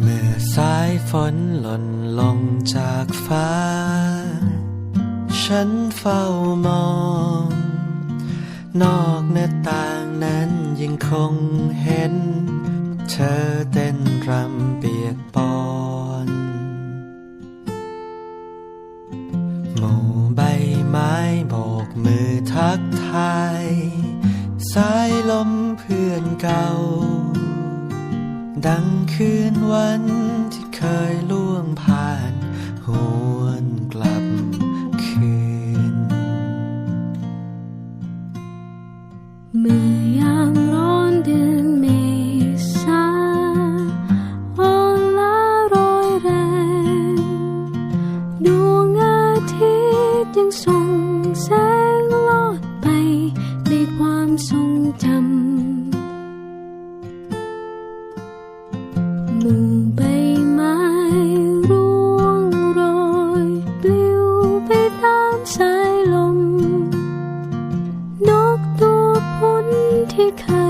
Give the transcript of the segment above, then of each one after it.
เมื่อสายฝนหล่นลงจากฟ้า ฉันเฝ้ามอง นอกหน้าต่างนั้นยังคงเห็น เธอเต้นรำเปียกปอนหมู่ใบไม้โบกมือทักทาย สายลมเพื่อนเก่า ดังคืนวันที่เคยล่วงผ่านหวนกลับคืน เมื่อยามร้อนเดือนเมษาอ่อนล้ารอยแรงดวงอาทิตย์ยังส่องแสงลอดไปในความทรงจำ ใบไม้ร่วงโรยปลิวไปตามสายลม นกตัวพ้นที่เคย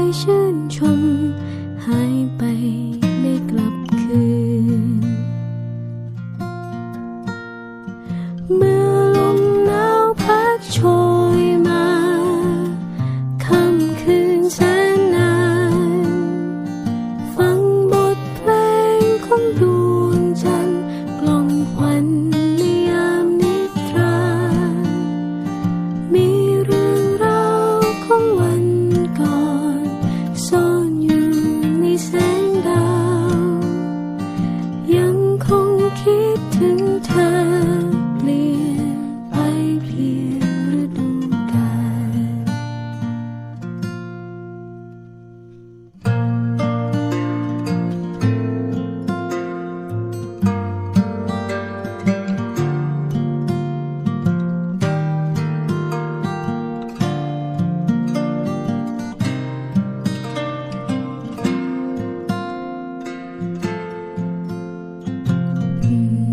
조금 더 Mm-hmm.